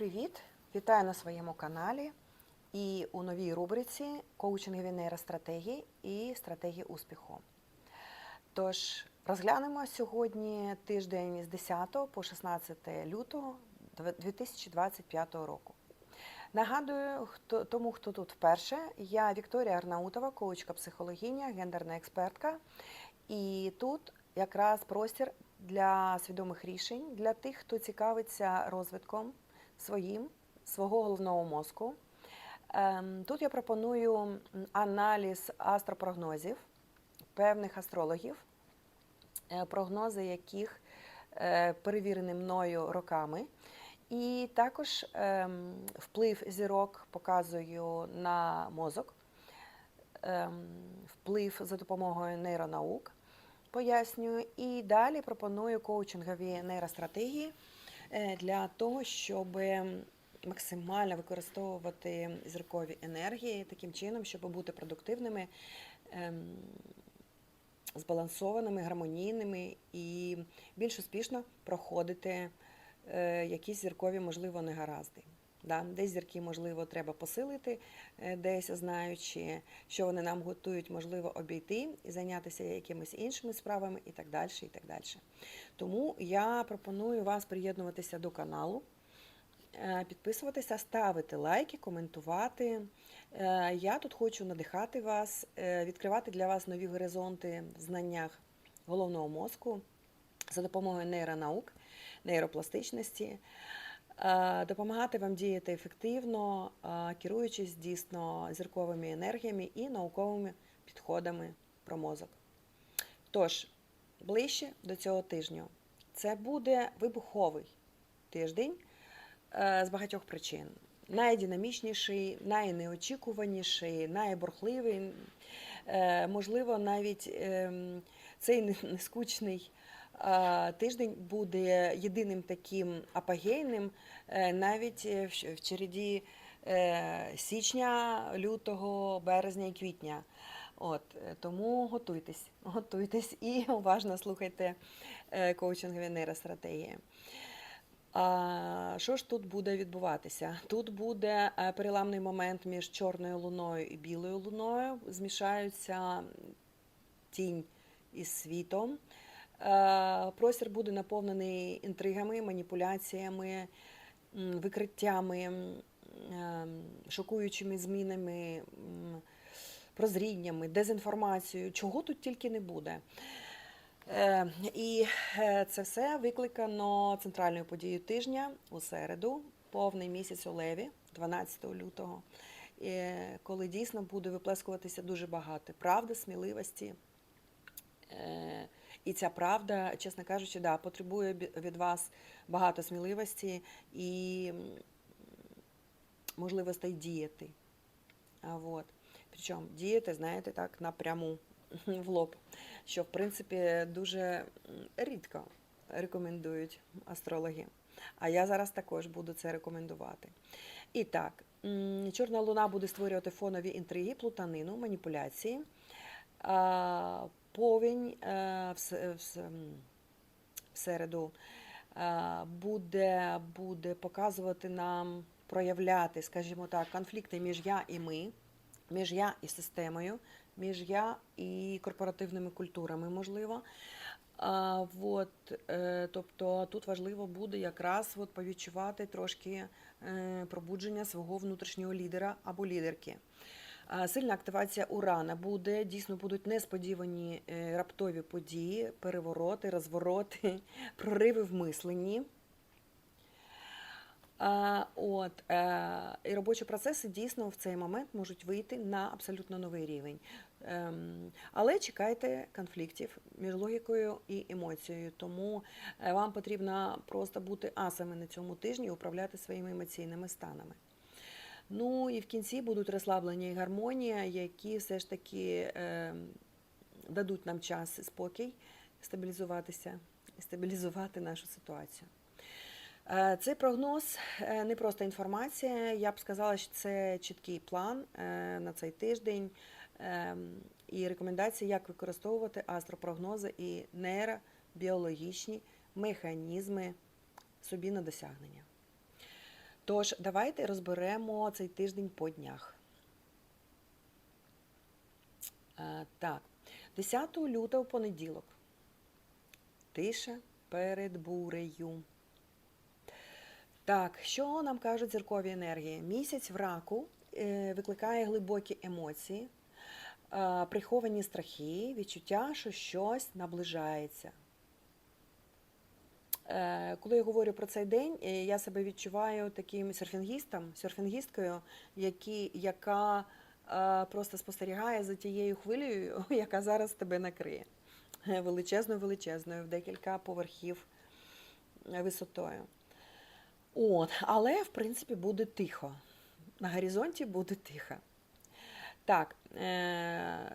привіт! Вітаю на своєму каналі і у новій рубриці коучингові нейростратегії і стратегії успіху. Тож розглянемо сьогодні тиждень з 10 по 16 лютого 2025 року. Нагадую, хто тому, хто тут вперше, я Вікторія Арнаутова, коучка психологиня, гендерна експертка. І тут якраз простір для свідомих рішень для тих, хто цікавиться розвитком своїм, свого головного мозку. Ем, Тут я пропоную аналіз астропрогнозів певних астрологів, е, прогнози яких е, перевірені мною роками. І також ем, вплив зірок показую на мозок, ем, вплив за допомогою нейронаук пояснюю. І далі пропоную коучингові нейростратегії для того, щоб максимально використовувати зіркові енергії таким чином, щоб бути продуктивними, ем, збалансованими, гармонійними і більш успішно проходити е, якісь зіркові, можливо, негаразди. Да? Десь зірки, можливо, треба посилити, е, десь знаючи, що вони нам готують, можливо, обійти і зайнятися якимись іншими справами і так далі. і так далі. Тому я пропоную вас приєднуватися до каналу, е, підписуватися, ставити лайки, коментувати. Е, Я тут хочу надихати вас, відкривати для вас нові горизонти в знаннях головного мозку за допомогою нейронаук, нейропластичності, допомагати вам діяти ефективно, е, керуючись дійсно зірковими енергіями і науковими підходами про мозок. Тож, ближче до цього тижня. Це буде вибуховий тиждень е, з багатьох причин. Найдинамічніший, найнеочікуваніший, найборхливий. Е, Можливо, навіть ем, цей нескучний е, тиждень буде єдиним таким апогейним е, навіть е, в череді е, січня, лютого, березня і квітня. От, тому готуйтесь, готуйтесь і уважно слухайте коучингові нейростратегії. А, що ж тут буде відбуватися? Тут буде переламний момент між чорною луною і білою луною. Змішаються тінь із світом. Е, Простір буде наповнений інтригами, маніпуляціями, викриттями, ем, шокуючими змінами, прозріннями, дезінформацією, чого тут тільки не буде. Е, І е, це все викликано центральною подією тижня у середу, повний місяць у Леві, 12 лютого, е, коли дійсно буде виплескуватися дуже багато правди, сміливості. І ця правда, чесно кажучи, да, потребує від вас багато сміливості і можливостей діяти. А вот. Причому діяти, знаєте, так, напряму в лоб, що в принципі дуже рідко рекомендують астрологи. А я зараз також буду це рекомендувати. І так, чорна луна буде створювати фонові інтриги, плутанину, маніпуляції. Повінь е, в в середу е, буде, буде показувати нам, проявляти, скажімо так, конфлікти між я і ми, між я і системою, між я і корпоративними культурами, можливо. А, от, е, тобто тут важливо буде якраз от, повідчувати трошки е, пробудження свого внутрішнього лідера або лідерки. Сильна активація урана буде, дійсно будуть несподівані е, раптові події, перевороти, розвороти, прориви в мисленні. От, е, і робочі процеси дійсно в цей момент можуть вийти на абсолютно новий рівень. Ем, Але чекайте конфліктів між логікою і емоцією. Тому е, вам потрібно просто бути асами на цьому тижні і управляти своїми емоційними станами. Ну і в кінці будуть розслаблення і гармонія, які все ж таки е, дадуть нам час і спокій стабілізуватися і стабілізувати нашу ситуацію. Е, Цей прогноз е, не просто інформація. Я б сказала, що це чіткий план е, на цей тиждень ем, і рекомендації, як використовувати астропрогнози і нейробіологічні механізми собі на досягнення. Тож, давайте розберемо цей тиждень по днях. Е, Так, 10 лютого понеділок. Тиша перед бурею. Так, що нам кажуть зіркові енергії? Місяць в раку е, викликає глибокі емоції, е, приховані страхи, відчуття, що щось наближається. Е, Коли я говорю про цей день, е, я себе відчуваю таким серфінгістом, серфінгісткою, які, яка е, просто спостерігає за тією хвилею, яка зараз тебе накриє. Величезною, величезною, в декілька поверхів висотою. От, але в принципі буде тихо. На горизонті буде тихо. Так,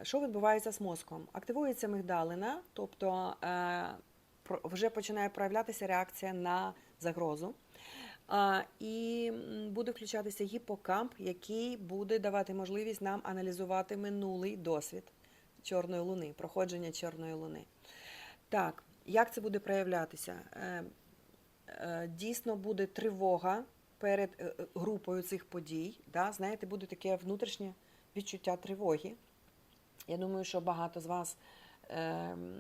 що відбувається з мозком? Активується мигдалина, тобто вже починає проявлятися реакція на загрозу. А, і буде включатися гіпокамп, який буде давати можливість нам аналізувати минулий досвід Чорної луни, проходження Чорної луни. Так, як це буде проявлятися? Е, е, Дійсно буде тривога перед е, групою цих подій. Да? Знаєте, буде таке внутрішнє відчуття тривоги. Я думаю, що багато з вас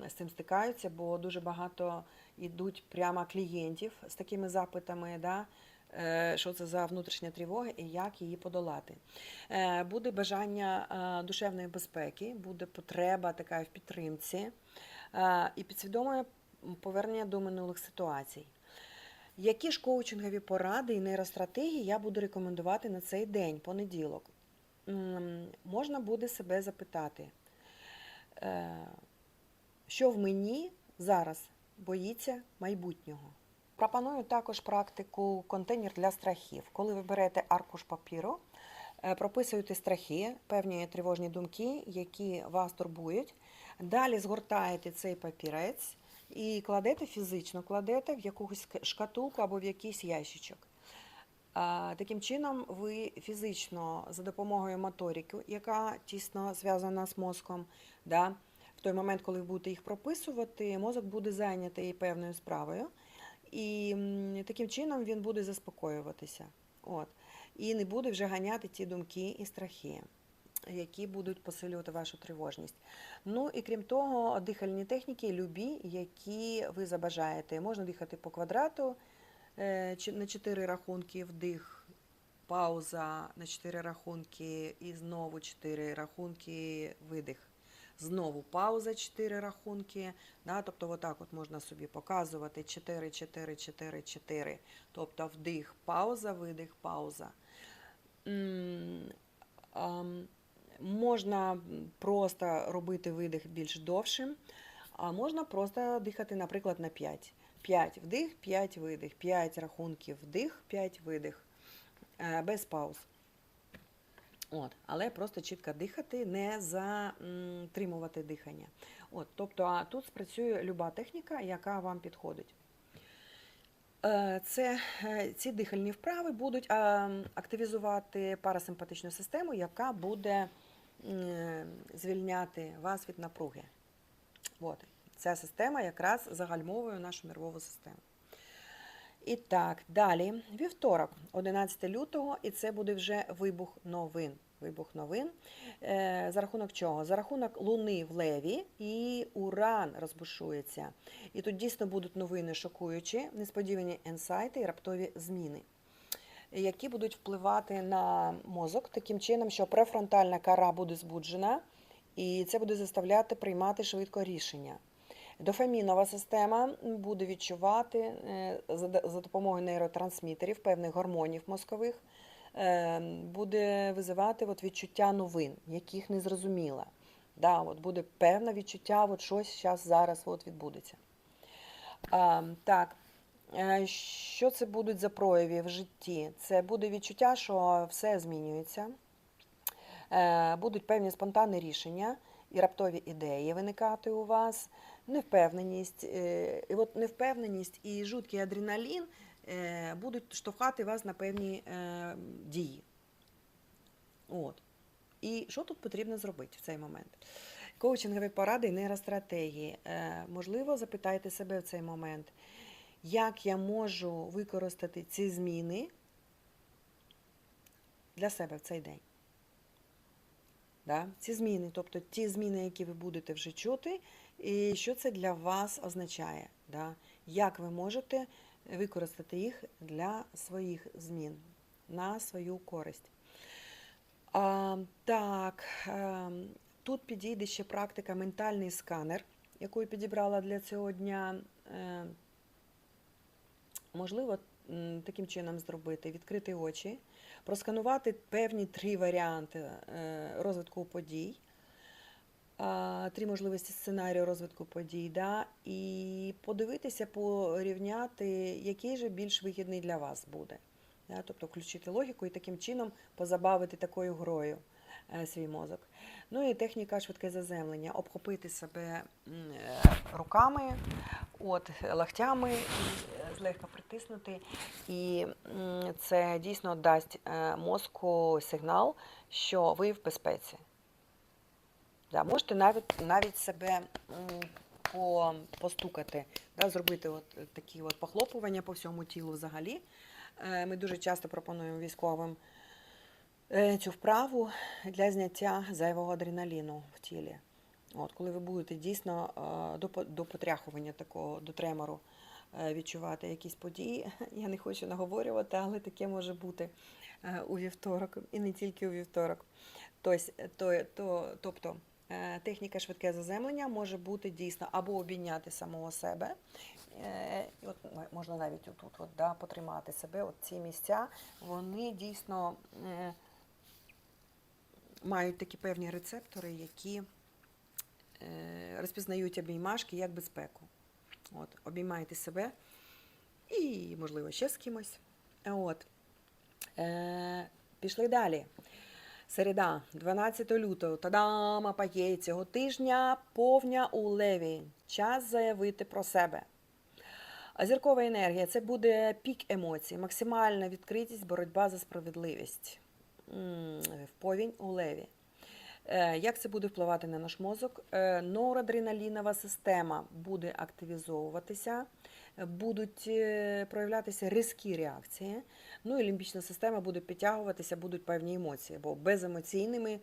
з цим стикаються, бо дуже багато йдуть прямо клієнтів з такими запитами, да? е, що це за внутрішня тривога і як її подолати. Е, Буде бажання е, душевної безпеки, буде потреба така в підтримці і підсвідоме повернення до минулих ситуацій. Які ж коучингові поради і нейростратегії я буду рекомендувати на цей день, понеділок? Можна буде себе запитати, що в мені зараз боїться майбутнього. Пропоную також практику контейнер для страхів. Коли ви берете аркуш папіру, е, прописуєте страхи, певні тривожні думки, які вас турбують. Далі згортаєте цей папірець і кладете фізично, кладете в якусь шкатулку або в якийсь ящичок. Таким чином, ви фізично за допомогою моторики, яка тісно зв'язана з мозком, да, той момент, коли ви будете їх прописувати, мозок буде зайнятий певною справою, і таким чином він буде заспокоюватися. От. І не буде вже ганяти ті думки і страхи, які будуть посилювати вашу тривожність. Ну і крім того, дихальні техніки любі, які ви забажаєте. Можна дихати по квадрату е, на 4 рахунки вдих, пауза на 4 рахунки і знову 4 рахунки видих. Знову пауза 4 рахунки. Да, тобто, отак от можна собі показувати 4, 4, 4, 4. Тобто вдих, пауза, видих, пауза. Можна просто робити видих більш довшим, а можна просто дихати, наприклад, на 5. 5 вдих, 5 видих, 5 рахунків вдих, 5 видих, е, без пауз. От, але просто чітко дихати, не затримувати дихання. От, тобто тут спрацює люба техніка, яка вам підходить. Е, Це, е, ці дихальні вправи будуть активізувати парасимпатичну систему, яка буде звільняти вас від напруги. От. Ця система якраз загальмовує нашу нервову систему. І так, далі, вівторок, 11 лютого, і це буде вже вибух новин. Вибух новин. Е, за рахунок чого? За рахунок Луни в Леві і Уран розбушується. І тут дійсно будуть новини шокуючі, несподівані інсайти і раптові зміни, які будуть впливати на мозок таким чином, що префронтальна кара буде збуджена, і це буде заставляти приймати швидко рішення. Дофамінова система буде відчувати е, за допомогою нейротрансмітерів, певних гормонів мозкових, е, буде визивати от відчуття новин, яких не зрозуміла. Да, от буде певне відчуття, от щось зараз, зараз от відбудеться. А, так, е, що це будуть за прояви в житті? Це буде відчуття, що все змінюється. Будуть певні спонтанні рішення і раптові ідеї виникати у вас, невпевненість. е, І от невпевненість і жуткий адреналін е, будуть штовхати вас на певні е, дії. От. І що тут потрібно зробити в цей момент? Коучингові поради і нейростратегії. Можливо, запитайте себе в цей момент, як я можу використати ці зміни для себе в цей день. Да? Ці зміни, тобто ті зміни, які ви будете вже чути, і що це для вас означає, да? як ви можете використати їх для своїх змін на свою користь. А, так, е, тут підійде ще практика ментальний сканер, яку я підібрала для цього дня. Е, можливо, таким чином зробити: відкрити очі, просканувати певні три варіанти е, розвитку подій, три можливості сценарію розвитку подій, да, і подивитися, порівняти, який же більш вигідний для вас буде. Да, тобто включити логіку і таким чином позабавити такою грою е, свій мозок. Ну і техніка швидке заземлення, обхопити себе е, руками, от, локтями, і е, злегка притиснути. І це дійсно дасть е, мозку сигнал, що ви в безпеці. Да, можете навіть, навіть себе по, постукати, да, зробити от такі от похлопування по всьому тілу взагалі. Е, Ми дуже часто пропонуємо військовим е, цю вправу для зняття зайвого адреналіну в тілі. От, коли ви будете дійсно е, до, потряхування такого, до тремору е, відчувати якісь події, я не хочу наговорювати, але таке може бути е, у вівторок, і не тільки у вівторок. То, тобто е, техніка швидке заземлення може бути дійсно або обійняти самого себе, е, от можна навіть отут от, да, потримати себе. От ці місця, вони дійсно е, мають такі певні рецептори, які е, розпізнають обіймашки як безпеку. От, обіймаєте себе і, можливо, ще з кимось. От. Е, пішли далі. Середа, 12 лютого. Тадам! Апогей цього тижня повня у леві. Час заявити про себе. Зіркова енергія це буде пік емоцій, максимальна відкритість, боротьба за справедливість. В повінь у леві. Е, Як це буде впливати на наш мозок? Е, Норадреналінова система буде активізовуватися, будуть е, проявлятися різкі реакції. Ну і лімбічна система буде підтягуватися, будуть певні емоції, бо беземоційними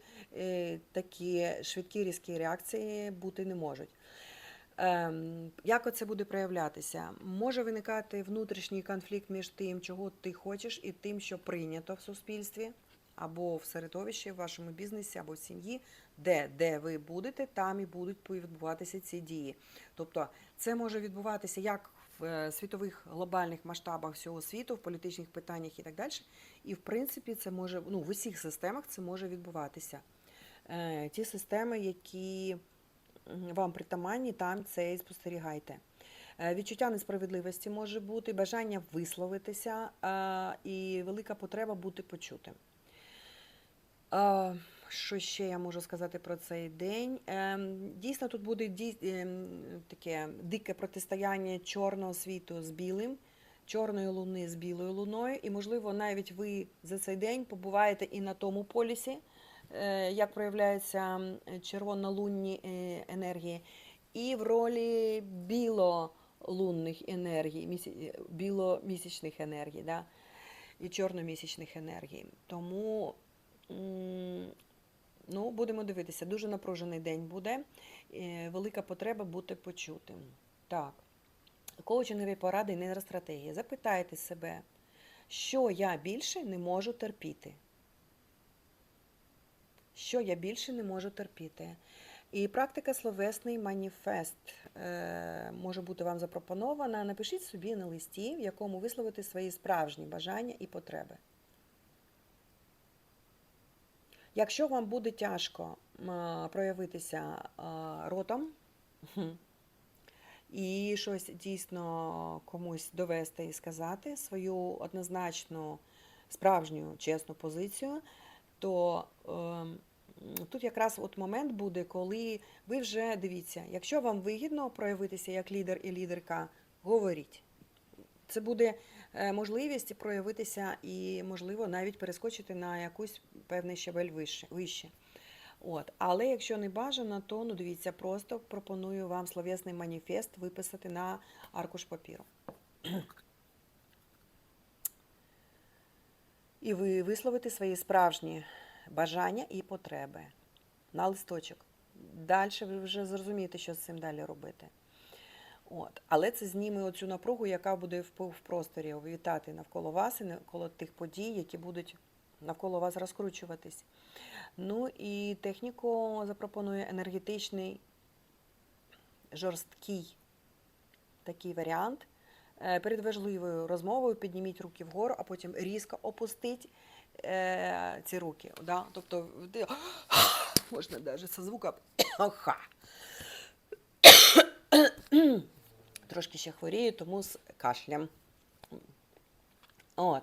такі швидкі різкі реакції бути не можуть. Ем, Як оце буде проявлятися? Може виникати внутрішній конфлікт між тим, чого ти хочеш, і тим, що прийнято в суспільстві, або в середовищі, в вашому бізнесі, або в сім'ї, де, де ви будете, там і будуть відбуватися ці дії. Тобто це може відбуватися як в е, світових глобальних масштабах всього світу, в політичних питаннях і так далі. І в принципі, це може ну, в усіх системах це може відбуватися. Е, Ті системи, які вам притаманні, там це і спостерігайте. Е, Відчуття несправедливості може бути, бажання висловитися і велика потреба бути почутим. Е, Що ще я можу сказати про цей день? Ем, Дійсно, тут буде ем, таке дике протистояння чорного світу з білим, чорної луни з білою луною, і, можливо, навіть ви за цей день побуваєте і на тому полюсі, е, як проявляються червонолунні е, енергії, і в ролі білолунних енергій, біломісячних енергій, да? і чорномісячних енергій. Тому ну, будемо дивитися, дуже напружений день буде, е, велика потреба бути почутим. Так. Коучингові поради і нейростратегії. Запитайте себе, що я більше не можу терпіти. Що я більше не можу терпіти. І практика словесний маніфест е, може бути вам запропонована. Напишіть собі на листі, в якому висловити свої справжні бажання і потреби. Якщо вам буде тяжко проявитися ротом і щось дійсно комусь довести і сказати, свою однозначну, справжню, чесну позицію, то ем, тут якраз от момент буде, коли ви вже дивіться, якщо вам вигідно проявитися як лідер і лідерка, говоріть. Це буде можливість проявитися і, можливо, навіть перескочити на якусь певний щабель вище. вище. От. Але якщо не бажано, то ну дивіться, просто пропоную вам словесний маніфест виписати на аркуш папіру. і ви висловити свої справжні бажання і потреби на листочок. Далі ви вже зрозумієте, що з цим далі робити. От. Але це зніме оцю напругу, яка буде в, просторі вітати навколо вас і навколо тих подій, які будуть навколо вас розкручуватись. Ну і техніку запропонує енергетичний, жорсткий такий варіант. Е, Перед важливою розмовою підніміть руки вгору, а потім різко опустіть е, ці руки. Да? Тобто можна навіть зі звуком ха. Трошки ще хворію, тому з кашлем. От.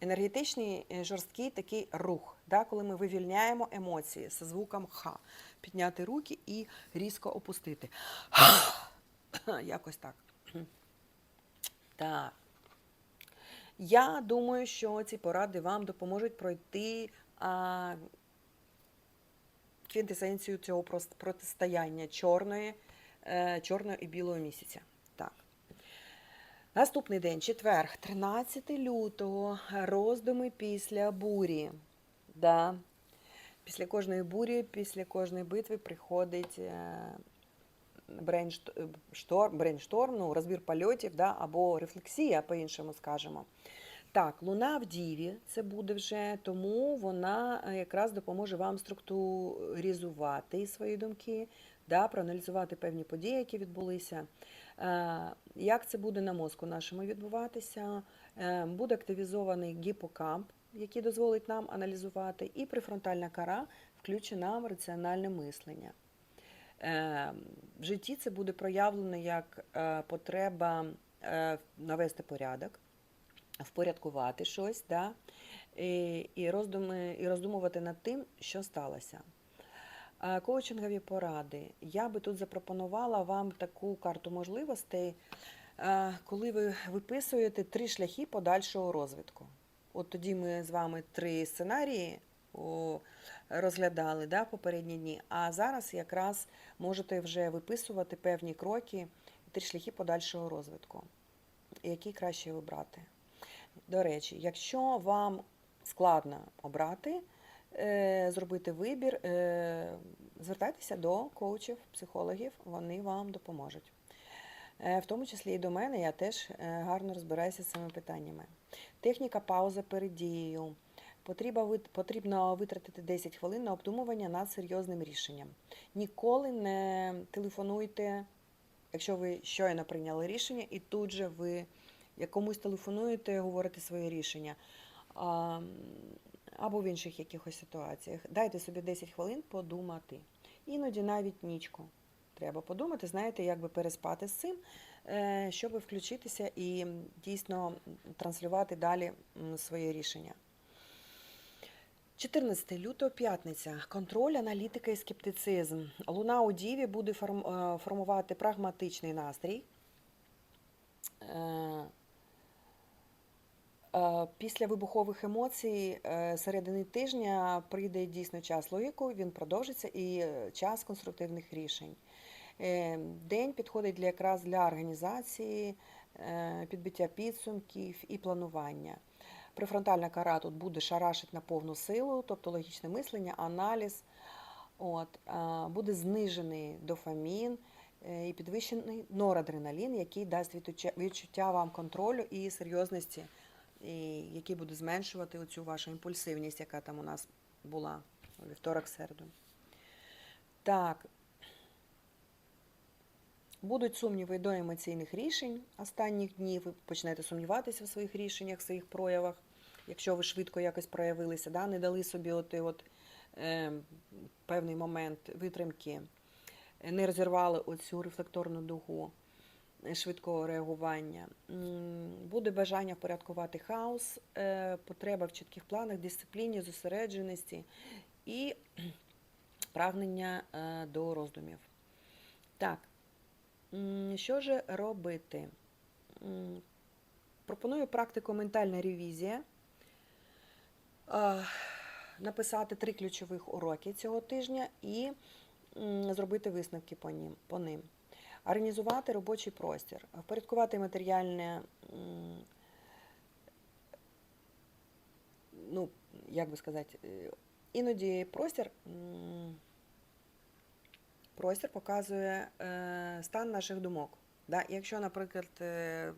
Енергетичний е, жорсткий такий рух, да, коли ми вивільняємо емоції зі звуком ха. Підняти руки і різко опустити. Якось так. Так. Я думаю, що ці поради вам допоможуть пройти а, квінтесенцію цього протистояння чорної, е, чорного і білого місяця. Наступний день, четверг, 13 лютого, роздуми після бурі. Да. Після кожної бурі, після кожної битви приходить е, брейншторм, брейншторм ну, розбір польотів да, або рефлексія, по-іншому скажемо. Так, луна в Діві це буде вже, тому вона е, якраз допоможе вам структуризувати свої думки, да, проаналізувати певні події, які відбулися. Е, Як це буде на мозку нашому відбуватися? Е, Буде активізований гіпокамп, який дозволить нам аналізувати, і префронтальна кора включить нам раціональне мислення. Е, В житті це буде проявлено як потреба навести порядок, впорядкувати щось, да? і, і, роздуми, і роздумувати над тим, що сталося. Е, Коучингові поради. Я би тут запропонувала вам таку карту можливостей, е, коли ви виписуєте три шляхи подальшого розвитку. От тоді ми з вами три сценарії розглядали да, попередні дні, а зараз якраз можете вже виписувати певні кроки, три шляхи подальшого розвитку, які краще вибрати. До речі, якщо вам складно обрати, зробити вибір, е, звертайтеся до коучів, психологів, вони вам допоможуть. Е, В тому числі і до мене я теж е, гарно розбираюся з цими питаннями. Техніка пауза перед дією. Потрібно, витратити 10 хвилин на обдумування над серйозним рішенням. Ніколи не телефонуйте, якщо ви щойно прийняли рішення, і тут же ви як комусь телефонуєте, говорите своє рішення. Або в інших якихось ситуаціях. Дайте собі 10 хвилин подумати. Іноді навіть нічку. Треба подумати, знаєте, як би переспати з цим, е, щоб включитися і дійсно транслювати далі своє рішення. 14 лютого, п'ятниця. Контроль, аналітика і скептицизм. Луна у Діві буде е, формувати прагматичний настрій. Е, Після вибухових емоцій е, середини тижня прийде дійсно час логіку, він продовжиться і е, час конструктивних рішень. День підходить для якраз для організації, підбиття підсумків і планування. Префронтальна кора тут буде шарашить на повну силу, тобто логічне мислення, аналіз. От, буде знижений дофамін і підвищений норадреналін, який дасть відчуття- вам контролю і серйозності, який буде зменшувати оцю вашу імпульсивність, яка там у нас була у вівторок середу. Так. Будуть сумніви до емоційних рішень останніх днів. Ви почнете сумніватися в своїх рішеннях, в своїх проявах, якщо ви швидко якось проявилися, да? не дали собі от, от, е, певний момент витримки, не розірвали оцю рефлекторну дугу швидкого реагування. Буде бажання впорядкувати хаос, е, потреба в чітких планах, дисципліні, зосередженості і прагнення е, до роздумів. Так, що ж робити? Пропоную практику ментальна ревізія. Написати три ключових уроки цього тижня і зробити висновки по ним. Організувати робочий простір, впорядкувати матеріальне ну, як би сказати, е, іноді простір, простір показує е, стан наших думок. Да? Якщо, наприклад, е,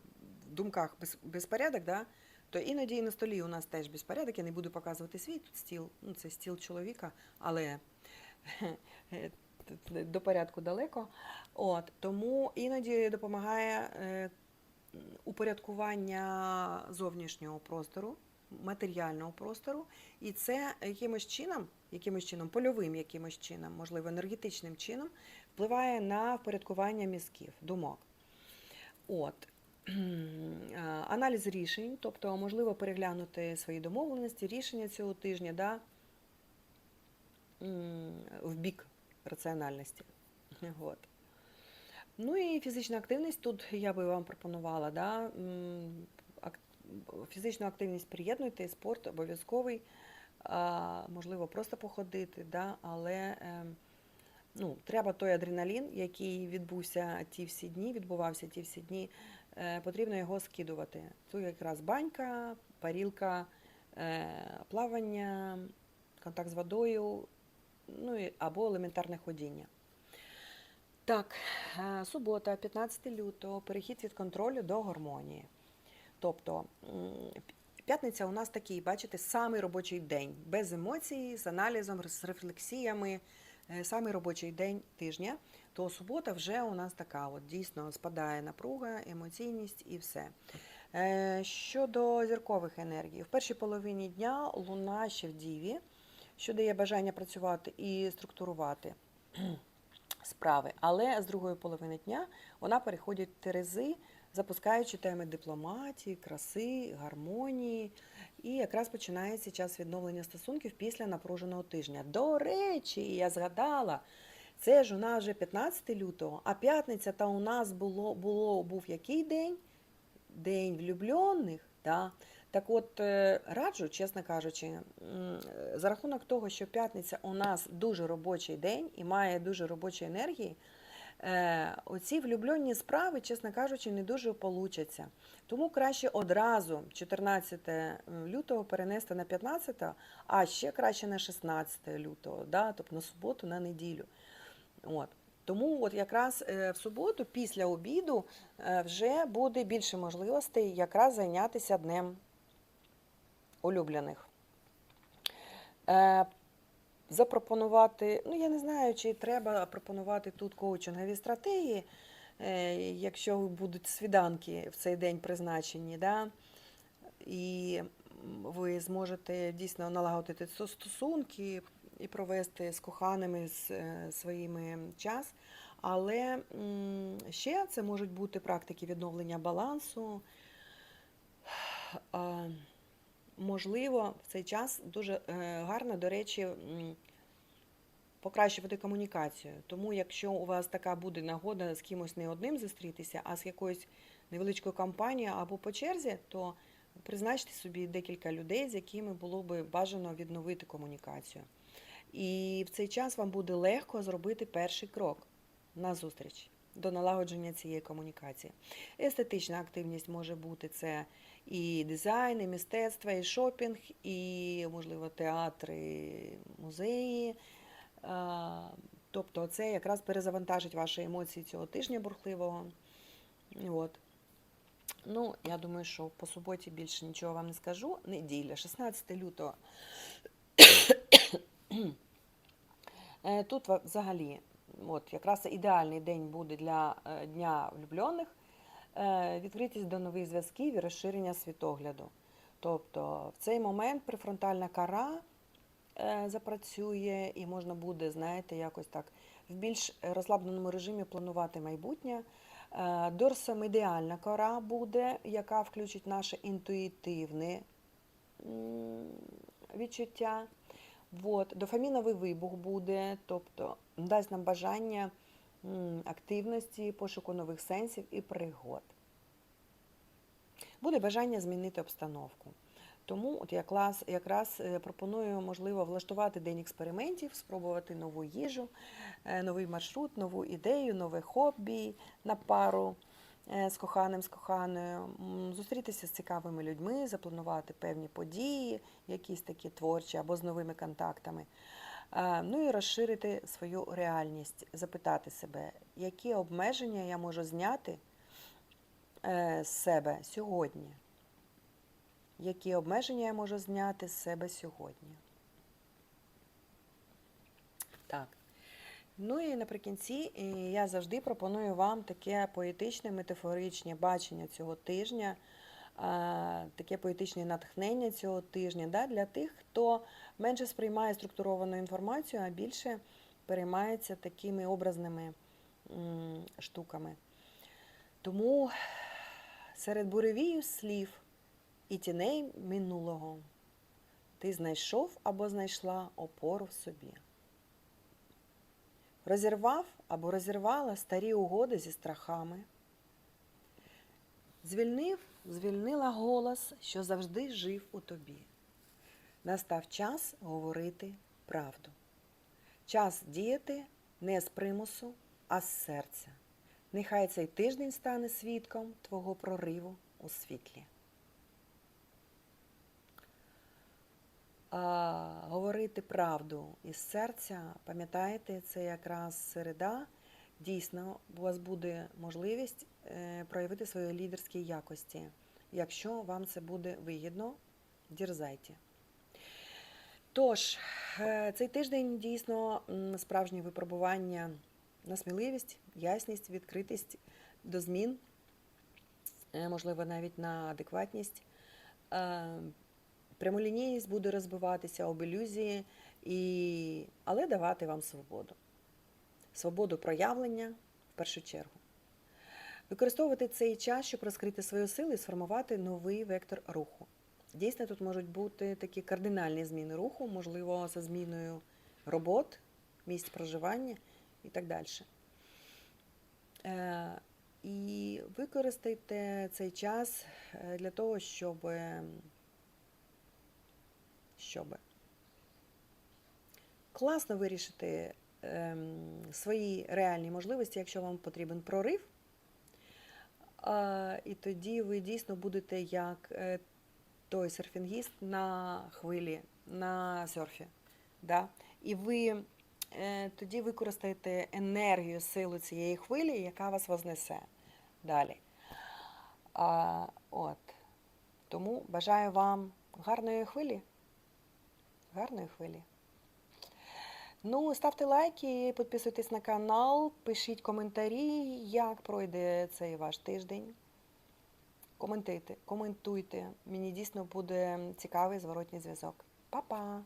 в думках безпорядок, да? то іноді і на столі у нас теж безпорядок. Я не буду показувати свій тут стіл, ну, це стіл чоловіка, але до порядку далеко. От, тому іноді допомагає е, упорядкування зовнішнього простору, матеріального простору, і це якимось чином, якимось чином, польовим якимось чином, можливо, енергетичним чином, впливає на впорядкування мізків, думок. От. Аналіз рішень, тобто можливо переглянути свої домовленості, рішення цього тижня да, в бік раціональності. От. Ну і фізична активність. Тут я би вам пропонувала, да, фізичну активність приєднуйте, спорт обов'язковий, можливо, просто походити, да, але е, ну, треба той адреналін, який відбувся ті всі дні, відбувався ті всі дні, е, потрібно його скидувати. Тут якраз банька, парілка, е, плавання, контакт з водою, ну або елементарне ходіння. Так, е, субота, 15 лютого, перехід від контролю до гармонії. Тобто п'ятниця у нас такий, бачите, самий робочий день, без емоцій, з аналізом, з рефлексіями, е, самий робочий день тижня. То субота вже у нас така, от дійсно спадає напруга, емоційність і все. Е, Щодо зіркових енергій, в першій половині дня луна ще в діві, що дає бажання працювати і структурувати справи. Але з другої половини дня вона переходить в терези, запускаючи теми дипломатії, краси, гармонії. І якраз починається час відновлення стосунків після напруженого тижня. До речі, я згадала, це ж у нас вже 15 лютого, а п'ятниця та у нас було, було був який день? День влюблених. Да? Так от, е, раджу, чесно кажучи, е, за рахунок того, що п'ятниця у нас дуже робочий день і має дуже робочі енергії, е, оці влюблені справи, чесно кажучи, не дуже получаться. Тому краще одразу 14 лютого перенести на 15, а ще краще на 16 лютого, да? тобто на суботу, на неділю. От. Тому от якраз в суботу, після обіду, вже буде більше можливостей якраз зайнятися днем улюблених. Е, Запропонувати, ну я не знаю, чи треба пропонувати тут коучингові стратегії, е, якщо будуть свіданки в цей день призначені, да? і ви зможете дійсно налагодити стосунки і провести з коханими з е, своїми час. Але ще це можуть бути практики відновлення балансу. Можливо, в цей час дуже е, гарно, до речі, покращувати комунікацію. Тому, якщо у вас така буде нагода з кимось не одним зустрітися, а з якоюсь невеличкою компанією або по черзі, то призначте собі декілька людей, з якими було би бажано відновити комунікацію. І в цей час вам буде легко зробити перший крок на зустріч до налагодження цієї комунікації. Естетична активність може бути це і дизайн, і мистецтво, і шопінг, і, можливо, театри, музеї. Тобто це якраз перезавантажить ваші емоції цього тижня бурхливого. От. Ну, я думаю, що по суботі більше нічого вам не скажу. Неділя, 16 лютого. Е, Тут взагалі, от якраз ідеальний день буде для е, Дня влюблених, е, відкритість до нових зв'язків і розширення світогляду. Тобто в цей момент префронтальна кара е, запрацює і можна буде, знаєте, якось так в більш розслабленому режимі планувати майбутнє. Е, Дорсомедіальна кора буде, яка включить наше інтуїтивне відчуття. От, дофаміновий вибух буде, тобто дасть нам бажання активності, пошуку нових сенсів і пригод. Буде бажання змінити обстановку. Тому от якраз, якраз е, пропоную, можливо, влаштувати день експериментів, спробувати нову їжу, е, новий маршрут, нову ідею, нове хобі на пару. Е, з коханим, з коханою, зустрітися з цікавими людьми, запланувати певні події, якісь такі творчі або з новими контактами. Е, Ну і розширити свою реальність, запитати себе, які обмеження я можу зняти е, з себе сьогодні. Які обмеження я можу зняти з себе сьогодні? Так. Ну і наприкінці я завжди пропоную вам таке поетичне, метафоричне бачення цього тижня, таке поетичне натхнення цього тижня да, для тих, хто менше сприймає структуровану інформацію, а більше переймається такими образними штуками. Тому серед буревію слів і тіней минулого ти знайшов або знайшла опору в собі. Розірвав або розірвала старі угоди зі страхами. Звільнив, звільнила голос, що завжди жив у тобі. Настав час говорити правду. Час діяти не з примусу, а з серця. Нехай цей тиждень стане свідком твого прориву у світлі. А, говорити правду із серця, пам'ятаєте, це якраз середа. Дійсно, у вас буде можливість е, проявити свої лідерські якості. Якщо вам це буде вигідно, дірзайте. Тож, е, цей тиждень дійсно справжнє випробування на сміливість, ясність, відкритість до змін, е, можливо, навіть на адекватність. Прямолінійність буде розбиватися об ілюзії, і... але давати вам свободу. Свободу проявлення в першу чергу. Використовувати цей час, щоб розкрити свої сили і сформувати новий вектор руху. Дійсно, тут можуть бути такі кардинальні зміни руху, можливо, за зміною робот, місць проживання і так далі. Е, І використайте цей час е, для того, щоб щоб класно вирішити ем, свої реальні можливості, якщо вам потрібен прорив. І тоді ви дійсно будете як е, той серфінгіст на хвилі, на серфі. Да? І ви е, тоді використаєте енергію, силу цієї хвилі, яка вас вознесе далі. А, от. Тому бажаю вам гарної хвилі гарної хвилі. Ну, ставте лайки, підписуйтесь на канал, пишіть коментарі, як пройде цей ваш тиждень. Коментуйте, коментуйте. Мені дійсно буде цікавий зворотній зв'язок. Па-па!